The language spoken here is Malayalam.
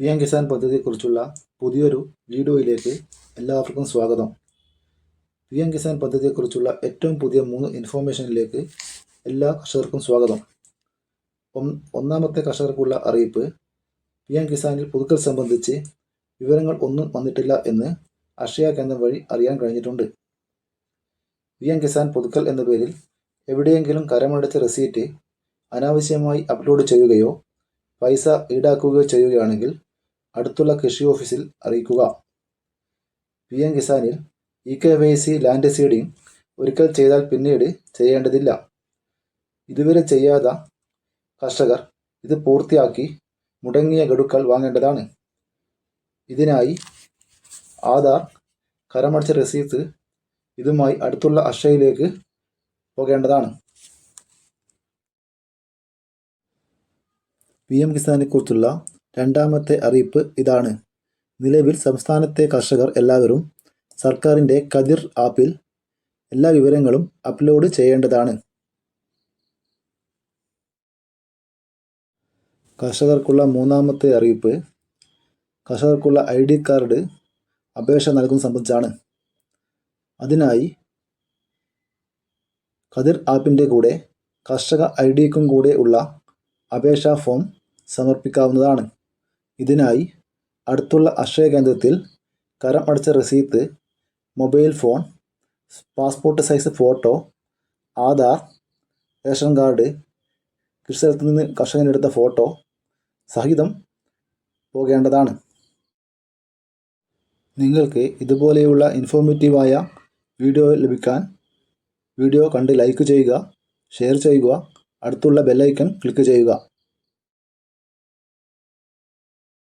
പി എം കിസാൻ പദ്ധതിയെക്കുറിച്ചുള്ള പുതിയൊരു വീഡിയോയിലേക്ക് എല്ലാവർക്കും സ്വാഗതം. പി എം കിസാൻ പദ്ധതിയെക്കുറിച്ചുള്ള ഏറ്റവും പുതിയ മൂന്ന് ഇൻഫോർമേഷനിലേക്ക് എല്ലാ കർഷകർക്കും സ്വാഗതം. ഒന്ന് ഒന്നാമത്തെ കർഷകർക്കുള്ള അറിയിപ്പ് പി എം കിസാനിൽ പുതുക്കൽ സംബന്ധിച്ച് വിവരങ്ങൾ ഒന്നും വന്നിട്ടില്ല എന്ന് അക്ഷയ കേന്ദ്രം വഴി അറിയാൻ കഴിഞ്ഞിട്ടുണ്ട്. പി എം കിസാൻ പുതുക്കൽ എന്ന പേരിൽ എവിടെയെങ്കിലും കരമടച്ച റെസീറ്റ് അനാവശ്യമായി അപ്ലോഡ് ചെയ്യുകയോ പൈസ ഈടാക്കുകയോ ചെയ്യുകയാണെങ്കിൽ അടുത്തുള്ള കൃഷി ഓഫീസിൽ അറിയിക്കുക. P M കിസാനിൽ E K Y C land seeding ഒരിക്കൽ ചെയ്താൽ പിന്നീട് ചെയ്യേണ്ടതില്ല. ഇതുവരെ ചെയ്യാത്ത കർഷകർ ഇത് പൂർത്തിയാക്കി മുടങ്ങിയ ഗഡുക്കൾ വാങ്ങേണ്ടതാണ്. ഇതിനായി ആധാർ കരമടച്ച രസീത് ഇതുമായി അടുത്തുള്ള അക്ഷയയിലേക്ക് പോകേണ്ടതാണ്. പി എം കിസാനെക്കുറിച്ചുള്ള രണ്ടാമത്തെ അറിയിപ്പ് ഇതാണ്. നിലവിൽ സംസ്ഥാനത്തെ കർഷകർ എല്ലാവരും സർക്കാരിന്റെ കതിർ ആപ്പിൽ എല്ലാ വിവരങ്ങളും അപ്ലോഡ് ചെയ്യേണ്ടതാണ്. കർഷകർക്കുള്ള മൂന്നാമത്തെ അറിയിപ്പ് കർഷകർക്കുള്ള ഐ ഡി കാർഡ് അപേക്ഷ നൽകുന്ന സംബന്ധിച്ചാണ്. അതിനായി കതിർ ആപ്പിന്റെ കൂടെ കർഷക ഐ ഡിക്കും കൂടെ ഉള്ള അപേക്ഷാ ഫോം സമർപ്പിക്കാവുന്നതാണ്. ഇതിനായി അടുത്തുള്ള അക്ഷയ കേന്ദ്രത്തിൽ കരം അടച്ച റസീത്ത് mobile phone passport size photo Aadhaar ration card കൃഷിസ്ഥലത്ത് നിന്ന് കർഷകനെടുത്ത ഫോട്ടോ സഹിതം പോകേണ്ടതാണ്. നിങ്ങൾക്ക് ഇതുപോലെയുള്ള ഇൻഫോർമേറ്റീവായ വീഡിയോ ലഭിക്കാൻ വീഡിയോ കണ്ട് ലൈക്ക് ചെയ്യുക ഷെയർ ചെയ്യുക അടുത്തുള്ള ബെല്ലൈക്കൺ ക്ലിക്ക് ചെയ്യുക.